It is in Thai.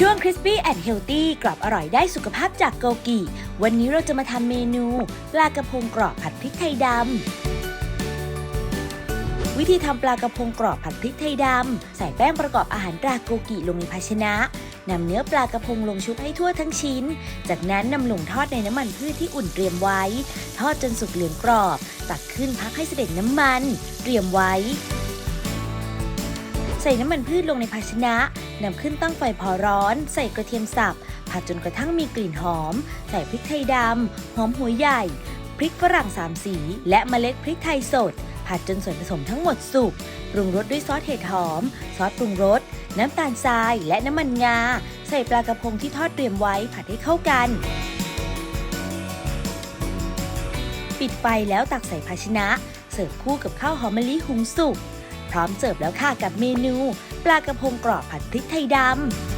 ช่วง Crispy and Healthy กรอบอร่อยได้สุขภาพจากโกกิวันนี้เราจะมาทำเมนูปลากระพงกรอบผัดพริกไทยดำ วิธีทำปลากระพงกรอบผัดพริกไทยดำ ใส่แป้งประกอบอาหารตราโกกิลงในภาชนะนำเนื้อปลากระพงลงชุบให้ทั่วทั้งชิ้น จากนั้นนำลงทอดในน้ำมันพืชที่อุ่นเตรียมไว้ ทอดจนสุกเหลืองกรอบ ตักขึ้นพักให้เสด็จน้ำมัน เตรียมไว้ ส่น้ำมันพืชลงในภาชนะนำขึ้นตั้งไฟพอร้อน ใส่กระเทียมสับผัดจนกระทั่งมีกลิ่นหอม ใส่พริกไทยดำหอมหัวใหญ่ พริกฝรั่งสามสี และเมล็ดพริกไทยสด ผัดจนส่วนผสมทั้งหมดสุกปรุงรสด้วยซอสเห็ดหอม ซอสปรุงรส น้ำตาลทรายและน้ำมันงา ใส่ปลากระพงที่ทอดเตรียมไว้ผัดให้เข้ากัน ปิดไฟแล้วตักใส่ภาชนะ เสิร์ฟคู่กับข้าวหอมมะลิหุงสุก พร้อมเสิร์ฟแล้วค่ะกับเมนู ปลากระพงกรอบผัดพริกไทยดำ